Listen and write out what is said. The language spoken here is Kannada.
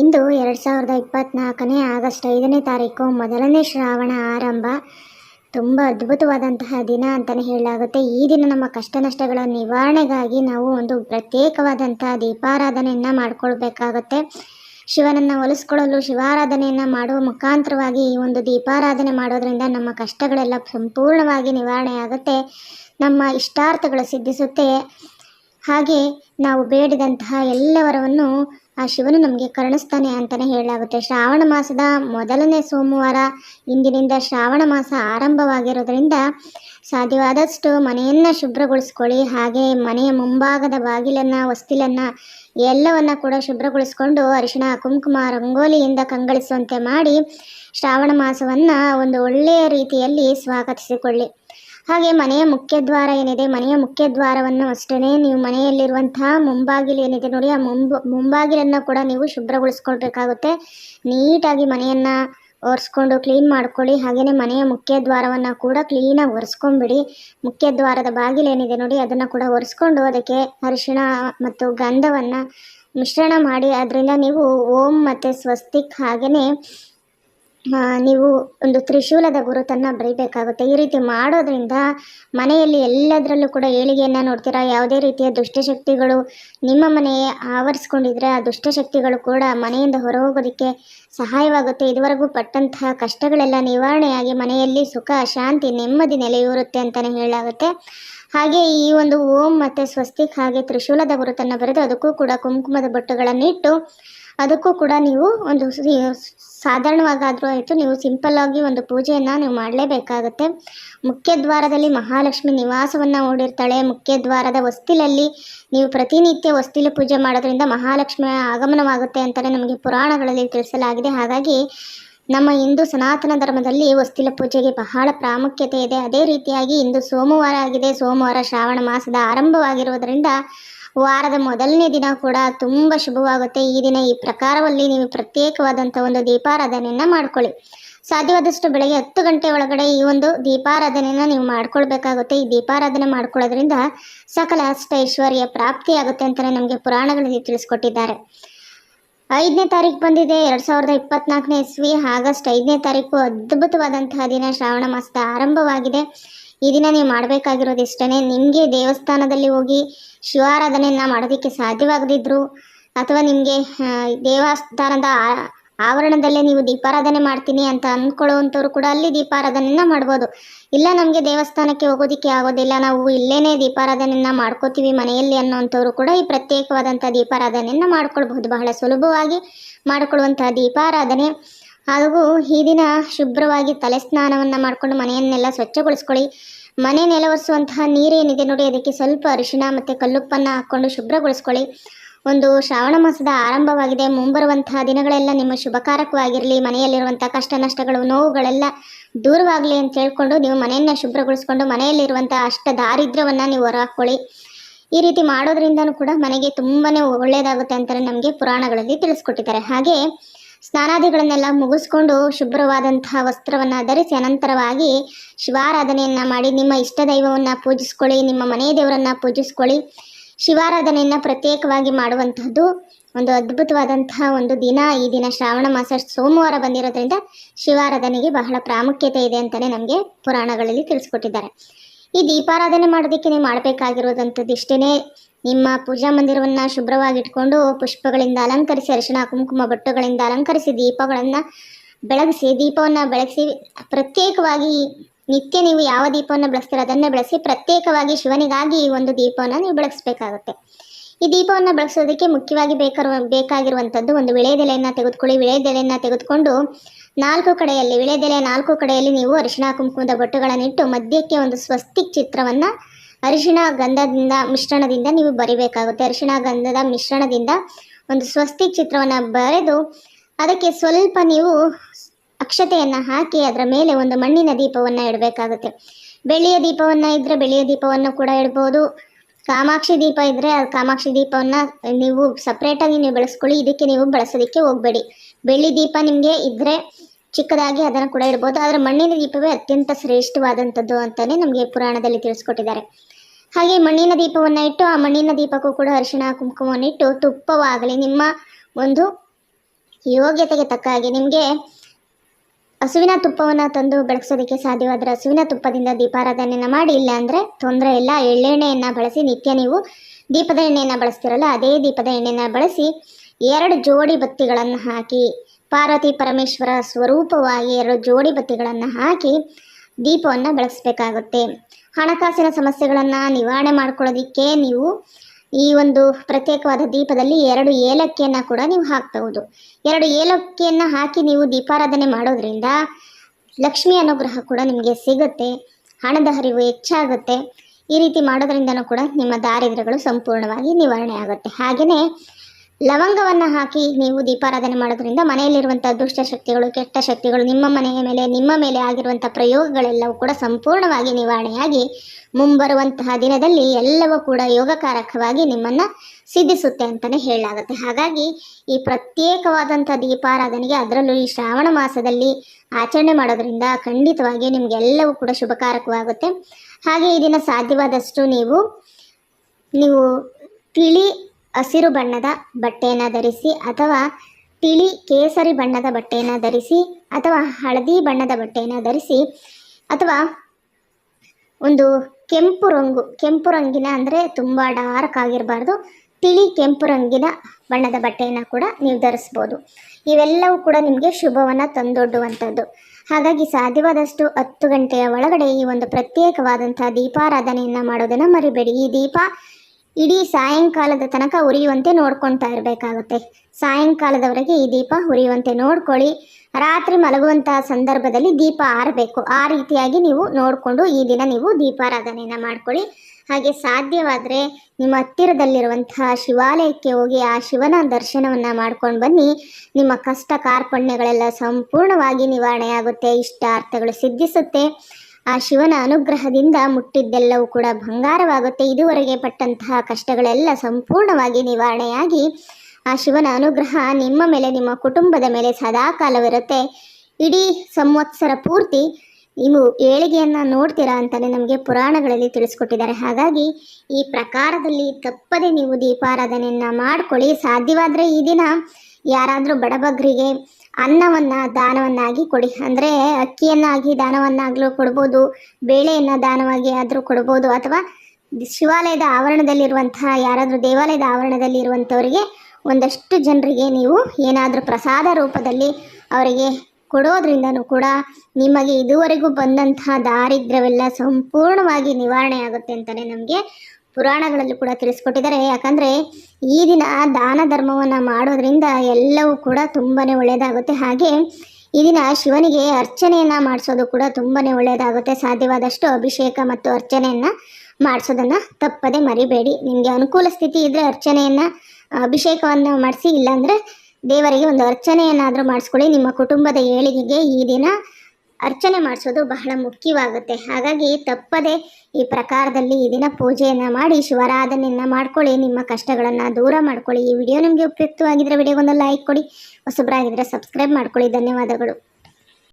ಇಂದು ಎರಡು ಸಾವಿರದ ಇಪ್ಪತ್ತ್ನಾಲ್ಕನೇ ಆಗಸ್ಟ್ ಐದನೇ ತಾರೀಕು ಮೊದಲನೇ ಶ್ರಾವಣ ಆರಂಭ. ತುಂಬ ಅದ್ಭುತವಾದಂತಹ ದಿನ ಅಂತಲೇ ಹೇಳಲಾಗುತ್ತೆ. ಈ ದಿನ ನಮ್ಮ ಕಷ್ಟ ನಷ್ಟಗಳ ನಿವಾರಣೆಗಾಗಿ ನಾವು ಒಂದು ಪ್ರತ್ಯೇಕವಾದಂತಹ ದೀಪಾರಾಧನೆಯನ್ನು ಮಾಡಿಕೊಳ್ಬೇಕಾಗತ್ತೆ. ಶಿವನನ್ನು ಒಲಿಸ್ಕೊಳ್ಳಲು, ಶಿವಾರಾಧನೆಯನ್ನು ಮಾಡುವ ಮುಖಾಂತರವಾಗಿ ಈ ಒಂದು ದೀಪಾರಾಧನೆ ಮಾಡೋದರಿಂದ ನಮ್ಮ ಕಷ್ಟಗಳೆಲ್ಲ ಸಂಪೂರ್ಣವಾಗಿ ನಿವಾರಣೆ ಆಗುತ್ತೆ ನಮ್ಮ ಇಷ್ಟಾರ್ಥಗಳು ಸಿದ್ಧಿಸುತ್ತೆ. ಹಾಗೆ ನಾವು ಬೇಡಿದಂತಹ ಎಲ್ಲ ವರವನ್ನು ಆ ಶಿವನು ನಮಗೆ ಕರುಣಿಸ್ತಾನೆ ಅಂತಲೇ ಹೇಳಲಾಗುತ್ತೆ. ಶ್ರಾವಣ ಮಾಸದ ಮೊದಲನೇ ಸೋಮವಾರ ಇಂದಿನಿಂದ ಶ್ರಾವಣ ಮಾಸ ಆರಂಭವಾಗಿರೋದ್ರಿಂದ ಸಾಧ್ಯವಾದಷ್ಟು ಮನೆಯನ್ನು ಶುಭ್ರಗೊಳಿಸ್ಕೊಳ್ಳಿ, ಹಾಗೆ ಮನೆಯ ಮುಂಭಾಗದ ಬಾಗಿಲನ್ನು ವಸ್ತಿಲನ್ನು ಎಲ್ಲವನ್ನು ಕೂಡ ಶುಭ್ರಗೊಳಿಸ್ಕೊಂಡು ಅರಿಶಿಣ, ಕುಂಕುಮ, ರಂಗೋಲಿಯಿಂದ ಕಂಗೊಳಿಸುವಂತೆ ಮಾಡಿ ಶ್ರಾವಣ ಮಾಸವನ್ನು ಒಂದು ಒಳ್ಳೆಯ ರೀತಿಯಲ್ಲಿ ಸ್ವಾಗತಿಸಿಕೊಳ್ಳಿ. ಹಾಗೆ ಮನೆಯ ಮುಖ್ಯ ದ್ವಾರ ಏನಿದೆ? ಮನೆಯ ಮುಖ್ಯ ದ್ವಾರವನ್ನು ಅಷ್ಟೇ ನೀವು ಮನೆಯಲ್ಲಿರುವಂತಹ ಮುಂಬಾಗಿಲು ಏನಿದೆ ನೋಡಿ, ಆ ಮುಂಬ, ಮುಂಬಾಗಿಲನ್ನು ಕೂಡ ನೀವು ಶುಭ್ರಗೊಳಿಸ್ಕೊಳ್ಬೇಕಾಗುತ್ತೆ. ನೀಟಾಗಿ ಮನೆಯನ್ನು ಒರೆಸ್ಕೊಂಡು ಕ್ಲೀನ್ ಮಾಡ್ಕೊಳ್ಳಿ. ಹಾಗೆಯೇ ಮನೆಯ ಮುಖ್ಯ ಮುಖ್ಯದ್ವಾರವನ್ನು ಕೂಡ ಕ್ಲೀನಾಗಿ ಒರೆಸ್ಕೊಂಡ್ಬಿಡಿ. ಮುಖ್ಯದ್ವಾರದ ಬಾಗಿಲು ಏನಿದೆ ನೋಡಿ, ಅದನ್ನು ಕೂಡ ಒರೆಸ್ಕೊಂಡು ಅದಕ್ಕೆ ಅರಿಶಿಣ ಮತ್ತು ಗಂಧವನ್ನು ಮಿಶ್ರಣ ಮಾಡಿ, ಅದರಿಂದ ನೀವು ಓಂ ಮತ್ತು ಸ್ವಸ್ತಿಕ್ ಹಾಗೆಯೇ ನೀವು ಒಂದು ತ್ರಿಶೂಲದ ಗುರುತನ್ನು ಬರೀಬೇಕಾಗುತ್ತೆ. ಈ ರೀತಿ ಮಾಡೋದ್ರಿಂದ ಮನೆಯಲ್ಲಿ ಎಲ್ಲದರಲ್ಲೂ ಕೂಡ ಏಳಿಗೆಯನ್ನು ನೋಡ್ತೀರಾ? ಯಾವುದೇ ರೀತಿಯ ದುಷ್ಟಶಕ್ತಿಗಳು ನಿಮ್ಮ ಮನೆಯೇ ಆವರಿಸ್ಕೊಂಡಿದ್ರೆ ಆ ದುಷ್ಟಶಕ್ತಿಗಳು ಕೂಡ ಮನೆಯಿಂದ ಹೊರ ಹೋಗೋದಕ್ಕೆ ಸಹಾಯವಾಗುತ್ತೆ. ಇದುವರೆಗೂ ಪಟ್ಟಂತಹ ಕಷ್ಟಗಳೆಲ್ಲ ನಿವಾರಣೆಯಾಗಿ ಮನೆಯಲ್ಲಿ ಸುಖ, ಶಾಂತಿ, ನೆಮ್ಮದಿ ನೆಲೆಯೂರುತ್ತೆ ಅಂತಲೇ ಹೇಳಲಾಗುತ್ತೆ. ಹಾಗೆ ಈ ಒಂದು ಓಂ ಮತ್ತು ಸ್ವಸ್ತಿಕ್ ಹಾಗೆ ತ್ರಿಶೂಲದ ಗುರುತನ್ನು ಬರೆದು ಅದಕ್ಕೂ ಕೂಡ ಕುಂಕುಮದ ಬೊಟ್ಟುಗಳನ್ನು ಇಟ್ಟು ಅದಕ್ಕೂ ಕೂಡ ನೀವು ಒಂದು ಸಾಧಾರಣವಾಗಾದರೂ ಆಯಿತು, ನೀವು ಸಿಂಪಲ್ ಆಗಿ ಒಂದು ಪೂಜೆಯನ್ನು ನೀವು ಮಾಡಲೇಬೇಕಾಗುತ್ತೆ. ಮುಖ್ಯ ದ್ವಾರದಲ್ಲಿ ಮಹಾಲಕ್ಷ್ಮಿ ನಿವಾಸವನ್ನು ಓಡಿರ್ತಾಳೆ ಮುಖ್ಯ ದ್ವಾರದ ಹೊಸ್ತಿಲಲ್ಲಿ ನೀವು ಪ್ರತಿನಿತ್ಯ ಹೊಸ್ತಿಲು ಪೂಜೆ ಮಾಡೋದ್ರಿಂದ ಮಹಾಲಕ್ಷ್ಮಿಯ ಆಗಮನವಾಗುತ್ತೆ ಅಂತಲೇ ನಮಗೆ ಪುರಾಣಗಳಲ್ಲಿ ತಿಳಿಸಲಾಗಿದೆ. ಹಾಗಾಗಿ ನಮ್ಮ ಹಿಂದೂ ಸನಾತನ ಧರ್ಮದಲ್ಲಿ ಹೊಸ್ತಿಲ ಪೂಜೆಗೆ ಬಹಳ ಪ್ರಾಮುಖ್ಯತೆ ಇದೆ. ಅದೇ ರೀತಿಯಾಗಿ ಇಂದು ಸೋಮವಾರ ಆಗಿದೆ. ಸೋಮವಾರ ಶ್ರಾವಣ ಮಾಸದ ಆರಂಭವಾಗಿರುವುದರಿಂದ ವಾರದ ಮೊದಲನೇ ದಿನ ಕೂಡ ತುಂಬ ಶುಭವಾಗುತ್ತೆ. ಈ ದಿನ ಈ ಪ್ರಕಾರದಲ್ಲಿ ನೀವು ಪ್ರತ್ಯೇಕವಾದಂಥ ಒಂದು ದೀಪಾರಾಧನೆಯನ್ನು ಮಾಡ್ಕೊಳ್ಳಿ. ಸಾಧ್ಯವಾದಷ್ಟು ಬೆಳಗ್ಗೆ ಹತ್ತು ಗಂಟೆ ಒಳಗಡೆ ಈ ಒಂದು ದೀಪಾರಾಧನೆಯನ್ನು ನೀವು ಮಾಡ್ಕೊಳ್ಬೇಕಾಗುತ್ತೆ. ಈ ದೀಪಾರಾಧನೆ ಮಾಡ್ಕೊಳ್ಳೋದ್ರಿಂದ ಸಕಲ ಅಷ್ಟ ಐಶ್ವರ್ಯ ಪ್ರಾಪ್ತಿಯಾಗುತ್ತೆ ಅಂತಲೇ ನಮಗೆ ಪುರಾಣಗಳಲ್ಲಿ ತಿಳಿಸ್ಕೊಟ್ಟಿದ್ದಾರೆ. ಐದನೇ ತಾರೀಕು ಬಂದಿದೆ. ಎರಡು ಸಾವಿರದ ಇಪ್ಪತ್ನಾಲ್ಕನೇ ಇಸ್ವಿ ಆಗಸ್ಟ್ ಐದನೇ ತಾರೀಕು ಅದ್ಭುತವಾದಂತಹ ದಿನ ಶ್ರಾವಣ ಮಾಸದ ಆರಂಭವಾಗಿದೆ. ಈ ದಿನ ನೀವು ಮಾಡಬೇಕಾಗಿರೋದು ಇಷ್ಟೇ ನಿಮಗೆ ದೇವಸ್ಥಾನದಲ್ಲಿ ಹೋಗಿ ಶಿವಾರಾಧನೆಯನ್ನು ಮಾಡೋದಕ್ಕೆ ಸಾಧ್ಯವಾಗದಿದ್ರು ಅಥವಾ ನಿಮಗೆ ದೇವಸ್ಥಾನದ ಆವರಣದಲ್ಲೇ ನೀವು ದೀಪಾರಾಧನೆ ಮಾಡ್ತೀನಿ ಅಂತ ಅಂದ್ಕೊಳ್ಳುವಂಥವ್ರು ಕೂಡ ಅಲ್ಲಿ ದೀಪಾರಾಧನೆಯನ್ನು ಮಾಡ್ಬೋದು. ಇಲ್ಲ ನಮಗೆ ದೇವಸ್ಥಾನಕ್ಕೆ ಹೋಗೋದಕ್ಕೆ ಆಗೋದಿಲ್ಲ, ನಾವು ಇಲ್ಲೇನೇ ದೀಪಾರಾಧನೆಯನ್ನು ಮಾಡ್ಕೋತೀವಿ ಮನೆಯಲ್ಲಿ ಅನ್ನೋವಂಥವ್ರು ಕೂಡ ಈ ಪ್ರತ್ಯೇಕವಾದಂಥ ದೀಪಾರಾಧನೆಯನ್ನು ಮಾಡ್ಕೊಳ್ಬಹುದು. ಬಹಳ ಸುಲಭವಾಗಿ ಮಾಡಿಕೊಳ್ಳುವಂಥ ದೀಪಾರಾಧನೆ. ಹಾಗೂ ಈ ದಿನ ಶುಭ್ರವಾಗಿ ತಲೆ ಸ್ನಾನವನ್ನು ಮಾಡಿಕೊಂಡು ಮನೆಯನ್ನೆಲ್ಲ ಸ್ವಚ್ಛಗೊಳಿಸ್ಕೊಳ್ಳಿ. ಮನೆ ನೆಲವರಿಸುವಂತಹ ನೀರೇನಿದೆ ನೋಡಿ, ಅದಕ್ಕೆ ಸ್ವಲ್ಪ ಅರಿಶಿಣ ಮತ್ತು ಕಲ್ಲುಪ್ಪನ್ನು ಹಾಕ್ಕೊಂಡು ಶುಭ್ರಗೊಳಿಸ್ಕೊಳ್ಳಿ. ಒಂದು ಶ್ರಾವಣ ಮಾಸದ ಆರಂಭವಾಗಿದೆ. ಮುಂಬರುವಂತಹ ದಿನಗಳೆಲ್ಲ ನಿಮ್ಮ ಶುಭಕಾರಕವಾಗಿರಲಿ ಮನೆಯಲ್ಲಿರುವಂಥ ಕಷ್ಟ ನಷ್ಟಗಳು ನೋವುಗಳೆಲ್ಲ ದೂರವಾಗಲಿ ಅಂತ ಹೇಳ್ಕೊಂಡು ನೀವು ಮನೆಯನ್ನು ಶುಭ್ರಗೊಳಿಸ್ಕೊಂಡು ಮನೆಯಲ್ಲಿರುವಂಥ ಅಷ್ಟ ದಾರಿದ್ರ್ಯವನ್ನು ನೀವು ಹೊರಹಾಕ್ಕೊಳ್ಳಿ. ಈ ರೀತಿ ಮಾಡೋದ್ರಿಂದನೂ ಕೂಡ ಮನೆಗೆ ತುಂಬಾ ಒಳ್ಳೆಯದಾಗುತ್ತೆ ಅಂತಲೇ ನಮಗೆ ಪುರಾಣಗಳಲ್ಲಿ ತಿಳಿಸ್ಕೊಟ್ಟಿದ್ದಾರೆ. ಹಾಗೆ ಸ್ನಾನಾದಿಗಳನ್ನೆಲ್ಲ ಮುಗಿಸ್ಕೊಂಡು ಶುಭ್ರವಾದಂತಹ ವಸ್ತ್ರವನ್ನು ಧರಿಸಿ ಅನಂತರವಾಗಿ ಶಿವಾರಾಧನೆಯನ್ನು ಮಾಡಿ ನಿಮ್ಮ ಇಷ್ಟ ದೈವವನ್ನು ಪೂಜಿಸ್ಕೊಳ್ಳಿ, ನಿಮ್ಮ ಮನೆಯ ದೇವರನ್ನು ಪೂಜಿಸ್ಕೊಳ್ಳಿ. ಶಿವಾರಾಧನೆಯನ್ನು ಪ್ರತ್ಯೇಕವಾಗಿ ಮಾಡುವಂತಹದ್ದು ಒಂದು ಅದ್ಭುತವಾದಂತಹ ಒಂದು ದಿನ. ಈ ದಿನ ಶ್ರಾವಣ ಮಾಸ ಸೋಮವಾರ ಬಂದಿರೋದ್ರಿಂದ ಶಿವಾರಾಧನೆಗೆ ಬಹಳ ಪ್ರಾಮುಖ್ಯತೆ ಇದೆ ಅಂತಲೇ ನಮಗೆ ಪುರಾಣಗಳಲ್ಲಿ ತಿಳಿಸ್ಕೊಟ್ಟಿದ್ದಾರೆ. ಈ ದೀಪಾರಾಧನೆ ಮಾಡೋದಕ್ಕೆ ನೀವು ಮಾಡಬೇಕಾಗಿರೋದಂಥದ್ದು ಇಷ್ಟೇ ನಿಮ್ಮ ಪೂಜಾ ಮಂದಿರವನ್ನು ಶುಭ್ರವಾಗಿಟ್ಕೊಂಡು ಪುಷ್ಪಗಳಿಂದ ಅಲಂಕರಿಸಿ ಅರಿಶಿಣ, ಕುಂಕುಮ ಬಟ್ಟುಗಳಿಂದ ಅಲಂಕರಿಸಿ ದೀಪಗಳನ್ನು ಬೆಳಗಿಸಿ, ದೀಪವನ್ನು ಬೆಳಗಿಸಿ ಪ್ರತ್ಯೇಕವಾಗಿ ನಿತ್ಯ ನೀವು ಯಾವ ದೀಪವನ್ನು ಬೆಳೆಸ್ತೀರ ಅದನ್ನೇ ಬೆಳೆಸಿ ಪ್ರತ್ಯೇಕವಾಗಿ ಶಿವನಿಗಾಗಿ ಈ ಒಂದು ದೀಪವನ್ನು ನೀವು ಬೆಳಗಿಸ್ಬೇಕಾಗುತ್ತೆ ಈ ದೀಪವನ್ನು ಬೆಳೆಸೋದಕ್ಕೆ ಮುಖ್ಯವಾಗಿ ಬೇಕಾಗಿರುವ ಬೇಕಾಗಿರುವಂಥದ್ದು ಒಂದು ವಿಳೆದೆಲೆಯನ್ನು ತೆಗೆದುಕೊಳ್ಳಿ. ವಿಳೆದೆಲೆಯನ್ನು ತೆಗೆದುಕೊಂಡು ನಾಲ್ಕು ಕಡೆಯಲ್ಲಿ ವಿಳೆದೆಲೆ ನಾಲ್ಕು ಕಡೆಯಲ್ಲಿ ನೀವು ಅರಿಶಿಣ, ಕುಂಕುಮದ ಬೊಟ್ಟುಗಳನ್ನಿಟ್ಟು ಮಧ್ಯಕ್ಕೆ ಒಂದು ಸ್ವಸ್ತಿಕ್ ಚಿತ್ರವನ್ನು ಅರಿಶಿಣ ಗಂಧದಿಂದ ಮಿಶ್ರಣದಿಂದ ನೀವು ಬರಿಬೇಕಾಗುತ್ತೆ. ಅರಿಶಿಣ ಗಂಧದ ಮಿಶ್ರಣದಿಂದ ಒಂದು ಸ್ವಸ್ತಿ ಚಿತ್ರವನ್ನು ಬರೆದು ಅದಕ್ಕೆ ಸ್ವಲ್ಪ ನೀವು ಅಕ್ಷತೆಯನ್ನು ಹಾಕಿ ಅದರ ಮೇಲೆ ಒಂದು ಮಣ್ಣಿನ ದೀಪವನ್ನು ಇಡಬೇಕಾಗುತ್ತೆ. ಬೆಳ್ಳಿಯ ದೀಪವನ್ನು ಇದ್ದರೆ ಬೆಳ್ಳಿಯ ದೀಪವನ್ನು ಕೂಡ ಇಡ್ಬೋದು ಕಾಮಾಕ್ಷಿ ದೀಪ ಇದ್ದರೆ ಆ ಕಾಮಾಕ್ಷಿ ದೀಪವನ್ನು ನೀವು ಸಪ್ರೇಟಾಗಿ ನೀವು ಬೆಳೆಸ್ಕೊಳ್ಳಿ. ಇದಕ್ಕೆ ನೀವು ಬಳಸೋದಕ್ಕೆ ಹೋಗಬೇಡಿ. ಬೆಳ್ಳಿ ದೀಪ ನಿಮಗೆ ಇದ್ದರೆ ಚಿಕ್ಕದಾಗಿ ಅದನ್ನು ಕೂಡ ಇಡ್ಬೋದು ಆದರೆ ಮಣ್ಣಿನ ದೀಪವೇ ಅತ್ಯಂತ ಶ್ರೇಷ್ಠವಾದಂಥದ್ದು ಅಂತಲೇ ನಮಗೆ ಪುರಾಣದಲ್ಲಿ ತಿಳಿಸ್ಕೊಟ್ಟಿದ್ದಾರೆ. ಹಾಗೆ ಮಣ್ಣಿನ ದೀಪವನ್ನು ಇಟ್ಟು ಆ ಮಣ್ಣಿನ ದೀಪಕ್ಕೂ ಕೂಡ ಅರಿಶಿಣ, ಕುಂಕುಮವನ್ನು ಇಟ್ಟು ತುಪ್ಪವಾಗಲಿ. ನಿಮ್ಮ ಒಂದು ಯೋಗ್ಯತೆಗೆ ತಕ್ಕ ಹಾಗೆ ನಿಮಗೆ ಹಸುವಿನ ತುಪ್ಪವನ್ನು ತಂದು ಬಳಸೋದಕ್ಕೆ ಸಾಧ್ಯವಾದರೆ ಹಸುವಿನ ತುಪ್ಪದಿಂದ ದೀಪಾರಾಧನೆಯನ್ನು ಮಾಡಿ ಇಲ್ಲ ಅಂದರೆ ತೊಂದರೆ ಇಲ್ಲ. ಎಳ್ಳೆಣ್ಣೆಯನ್ನು ಬಳಸಿ ನಿತ್ಯ ನೀವು ದೀಪದ ಎಣ್ಣೆಯನ್ನು ಬಳಸ್ತಿರಲ್ಲ, ಅದೇ ದೀಪದ ಎಣ್ಣೆಯನ್ನು ಬಳಸಿ ಎರಡು ಜೋಡಿ ಬತ್ತಿಗಳನ್ನು ಹಾಕಿ, ಪಾರ್ವತಿ ಪರಮೇಶ್ವರ ಸ್ವರೂಪವಾಗಿ ಎರಡು ಜೋಡಿ ಬತ್ತಿಗಳನ್ನು ಹಾಕಿ ದೀಪವನ್ನು ಬೆಳಗಿಸ್ಬೇಕಾಗುತ್ತೆ. ಹಣಕಾಸಿನ ಸಮಸ್ಯೆಗಳನ್ನು ನಿವಾರಣೆ ಮಾಡ್ಕೊಳ್ಳೋದಕ್ಕೆ ನೀವು ಈ ಒಂದು ಪ್ರತ್ಯೇಕವಾದ ದೀಪದಲ್ಲಿ ಎರಡು ಏಲಕ್ಕಿಯನ್ನು ಕೂಡ ನೀವು ಹಾಕ್ಬಹುದು. ಎರಡು ಏಲಕ್ಕಿಯನ್ನು ಹಾಕಿ ನೀವು ದೀಪಾರಾಧನೆ ಮಾಡೋದ್ರಿಂದ ಲಕ್ಷ್ಮಿ ಅನುಗ್ರಹ ಕೂಡ ನಿಮಗೆ ಸಿಗುತ್ತೆ, ಹಣದ ಹರಿವು ಹೆಚ್ಚಾಗುತ್ತೆ. ಈ ರೀತಿ ಮಾಡೋದ್ರಿಂದನೂ ಕೂಡ ನಿಮ್ಮ ದಾರಿದ್ರ್ಯಗಳು ಸಂಪೂರ್ಣವಾಗಿ ನಿವಾರಣೆ ಆಗುತ್ತೆ. ಹಾಗೆಯೇ ಲವಂಗವನ್ನು ಹಾಕಿ ನೀವು ದೀಪಾರಾಧನೆ ಮಾಡೋದ್ರಿಂದ ಮನೆಯಲ್ಲಿರುವಂಥ ದುಷ್ಟ ಶಕ್ತಿಗಳು, ಕೆಟ್ಟ ಶಕ್ತಿಗಳು, ನಿಮ್ಮ ಮನೆಯ ಮೇಲೆ, ನಿಮ್ಮ ಮೇಲೆ ಆಗಿರುವಂಥ ಪ್ರಯೋಗಗಳೆಲ್ಲವೂ ಕೂಡ ಸಂಪೂರ್ಣವಾಗಿ ನಿವಾರಣೆಯಾಗಿ ಮುಂಬರುವಂತಹ ದಿನದಲ್ಲಿ ಎಲ್ಲವೂ ಕೂಡ ಯೋಗಕಾರಕವಾಗಿ ನಿಮ್ಮನ್ನು ಸಿದ್ಧಿಸುತ್ತೆ ಅಂತಲೇ ಹೇಳಲಾಗುತ್ತೆ. ಹಾಗಾಗಿ ಈ ಪ್ರತ್ಯೇಕವಾದಂಥ ದೀಪಾರಾಧನೆಗೆ ಅದರಲ್ಲೂ ಈ ಶ್ರಾವಣ ಮಾಸದಲ್ಲಿ ಆಚರಣೆ ಮಾಡೋದ್ರಿಂದ ಖಂಡಿತವಾಗಿ ನಿಮಗೆಲ್ಲವೂ ಕೂಡ ಶುಭಕಾರಕವಾಗುತ್ತೆ. ಹಾಗೆ ಈ ದಿನ ಸಾಧ್ಯವಾದಷ್ಟು ನೀವು ನೀವು ತಿಳಿ ಹಸಿರು ಬಣ್ಣದ ಬಟ್ಟೆಯನ್ನು ಧರಿಸಿ ಅಥವಾ ತಿಳಿ ಕೇಸರಿ ಬಣ್ಣದ ಬಟ್ಟೆಯನ್ನು ಧರಿಸಿ ಅಥವಾ ಹಳದಿ ಬಣ್ಣದ ಬಟ್ಟೆಯನ್ನು ಧರಿಸಿ ಅಥವಾ ಒಂದು ಕೆಂಪು ರಂಗು, ಕೆಂಪು ರಂಗಿನ ಅಂದರೆ ತುಂಬ ಡಾರ್ಕ್ ಆಗಿರಬಾರ್ದು. ತಿಳಿ ಕೆಂಪು ರಂಗಿನ ಬಣ್ಣದ ಬಟ್ಟೆಯನ್ನು ಕೂಡ ನೀವು ಧರಿಸ್ಬೋದು. ಇವೆಲ್ಲವೂ ಕೂಡ ನಿಮಗೆ ಶುಭವನ್ನು ತಂದೊಡ್ಡುವಂಥದ್ದು. ಹಾಗಾಗಿ ಸಾಧ್ಯವಾದಷ್ಟು ಹತ್ತು ಗಂಟೆಯ ಒಳಗಡೆ ಈ ಒಂದು ಪ್ರತ್ಯೇಕವಾದಂಥ ದೀಪಾರಾಧನೆಯನ್ನು ಮಾಡೋದನ್ನು ಮರಿಬೇಡಿ. ಈ ದೀಪ ಇಡೀ ಸಾಯಂಕಾಲದ ತನಕ ಉರಿಯುವಂತೆ ನೋಡ್ಕೊಳ್ತಾ ಇರಬೇಕಾಗುತ್ತೆ. ಸಾಯಂಕಾಲದವರೆಗೆ ಈ ದೀಪ ಉರಿಯುವಂತೆ ನೋಡ್ಕೊಳ್ಳಿ. ರಾತ್ರಿ ಮಲಗುವಂತಹ ಸಂದರ್ಭದಲ್ಲಿ ದೀಪ ಆರಬೇಕು. ಆ ರೀತಿಯಾಗಿ ನೀವು ನೋಡಿಕೊಂಡು ಈ ದಿನ ನೀವು ದೀಪಾರಾಧನೆಯನ್ನು ಮಾಡ್ಕೊಳ್ಳಿ. ಹಾಗೆ ಸಾಧ್ಯವಾದರೆ ನಿಮ್ಮ ಹತ್ತಿರದಲ್ಲಿರುವಂತಹ ಶಿವಾಲಯಕ್ಕೆ ಹೋಗಿ ಆ ಶಿವನ ದರ್ಶನವನ್ನು ಮಾಡ್ಕೊಂಡು ಬನ್ನಿ. ನಿಮ್ಮ ಕಷ್ಟ ಕಾರ್ಪಣ್ಯಗಳೆಲ್ಲ ಸಂಪೂರ್ಣವಾಗಿ ನಿವಾರಣೆಯಾಗುತ್ತೆ. ಇಷ್ಟಾರ್ಥಗಳು ಸಿದ್ಧಿಸುತ್ತೆ. ಆ ಶಿವನ ಅನುಗ್ರಹದಿಂದ ಮುಟ್ಟಿದ್ದೆಲ್ಲವೂ ಕೂಡ ಬಂಗಾರವಾಗುತ್ತೆ. ಇದುವರೆಗೆ ಪಟ್ಟಂತಹ ಕಷ್ಟಗಳೆಲ್ಲ ಸಂಪೂರ್ಣವಾಗಿ ನಿವಾರಣೆಯಾಗಿ ಆ ಶಿವನ ಅನುಗ್ರಹ ನಿಮ್ಮ ಮೇಲೆ, ನಿಮ್ಮ ಕುಟುಂಬದ ಮೇಲೆ ಸದಾಕಾಲವಿರುತ್ತೆ ಇಡೀ ಸಂವತ್ಸರ ಪೂರ್ತಿ ನೀವು ಏಳಿಗೆಯನ್ನು ನೋಡ್ತೀರಾ ಅಂತಲೇ ನಮಗೆ ಪುರಾಣಗಳಲ್ಲಿ ತಿಳಿಸ್ಕೊಟ್ಟಿದ್ದಾರೆ. ಹಾಗಾಗಿ ಈ ಪ್ರಕಾರದಲ್ಲಿ ತಪ್ಪದೆ ನೀವು ದೀಪಾರಾಧನೆಯನ್ನು ಮಾಡ್ಕೊಳ್ಳಿ. ಸಾಧ್ಯವಾದರೆ ಈ ದಿನ ಯಾರಾದರೂ ಬಡಬಗ್ರಿಗೆ ಅನ್ನವನ್ನು ದಾನವನ್ನಾಗಿ ಕೊಡಿ. ಅಂದರೆ ಅಕ್ಕಿಯನ್ನಾಗಿ ದಾನವನ್ನಾಗಲೂ ಕೊಡ್ಬೋದು, ಬೇಳೆಯನ್ನು ದಾನವಾಗಿ ಆದರೂ ಕೊಡ್ಬೋದು, ಅಥವಾ ಶಿವಾಲಯದ ಆವರಣದಲ್ಲಿರುವಂತಹ, ಯಾರಾದರೂ ದೇವಾಲಯದ ಆವರಣದಲ್ಲಿ ಇರುವಂಥವರಿಗೆ ಒಂದಷ್ಟು ಜನರಿಗೆ ನೀವು ಏನಾದರೂ ಪ್ರಸಾದ ರೂಪದಲ್ಲಿ ಅವರಿಗೆ ಕೊಡೋದ್ರಿಂದನೂ ಕೂಡ ನಿಮಗೆ ಇದುವರೆಗೂ ಬಂದಂತಹ ದಾರಿದ್ರ್ಯವೆಲ್ಲ ಸಂಪೂರ್ಣವಾಗಿ ನಿವಾರಣೆ ಆಗುತ್ತೆ ಅಂತಲೇ ನಮಗೆ ಪುರಾಣಗಳಲ್ಲೂ ಕೂಡ ತಿಳಿಸ್ಕೊಟ್ಟಿದ್ದಾರೆ. ಯಾಕಂದರೆ ಈ ದಿನ ದಾನ ಧರ್ಮವನ್ನು ಮಾಡೋದ್ರಿಂದ ಎಲ್ಲವೂ ಕೂಡ ತುಂಬಾ ಒಳ್ಳೆಯದಾಗುತ್ತೆ ಹಾಗೆ ಈ ದಿನ ಶಿವನಿಗೆ ಅರ್ಚನೆಯನ್ನು ಮಾಡಿಸೋದು ಕೂಡ ತುಂಬಾ ಒಳ್ಳೆಯದಾಗುತ್ತೆ ಸಾಧ್ಯವಾದಷ್ಟು ಅಭಿಷೇಕ ಮತ್ತು ಅರ್ಚನೆಯನ್ನು ಮಾಡಿಸೋದನ್ನು ತಪ್ಪದೆ ಮರಿಬೇಡಿ. ನಿಮಗೆ ಅನುಕೂಲ ಸ್ಥಿತಿ ಇದ್ದರೆ ಅರ್ಚನೆಯನ್ನು, ಅಭಿಷೇಕವನ್ನು ಮಾಡಿಸಿ, ಇಲ್ಲಾಂದರೆ ದೇವರಿಗೆ ಒಂದು ಅರ್ಚನೆಯನ್ನಾದರೂ ಮಾಡಿಸ್ಕೊಳ್ಳಿ. ನಿಮ್ಮ ಕುಟುಂಬದ ಏಳಿಗೆಗೆ ಈ ದಿನ ಅರ್ಚನೆ ಮಾಡಿಸೋದು ಬಹಳ ಮುಖ್ಯವಾಗುತ್ತೆ. ಹಾಗಾಗಿ ತಪ್ಪದೆ ಈ ಪ್ರಕಾರದಲ್ಲಿ ಈ ದಿನ ಪೂಜೆಯನ್ನು ಮಾಡಿ, ಶಿವರಾಧನೆಯನ್ನು ಮಾಡ್ಕೊಳ್ಳಿ, ನಿಮ್ಮ ಕಷ್ಟಗಳನ್ನು ದೂರ ಮಾಡ್ಕೊಳ್ಳಿ. ಈ ವಿಡಿಯೋ ನಿಮಗೆ ಉಪಯುಕ್ತವಾಗಿದ್ದರೆ ವಿಡಿಯೋಗೊಂದು ಲೈಕ್ ಕೊಡಿ ಹೊಸಬ್ರಾಗಿದ್ದರೆ ಸಬ್ಸ್ಕ್ರೈಬ್ ಮಾಡ್ಕೊಳ್ಳಿ. ಧನ್ಯವಾದಗಳು.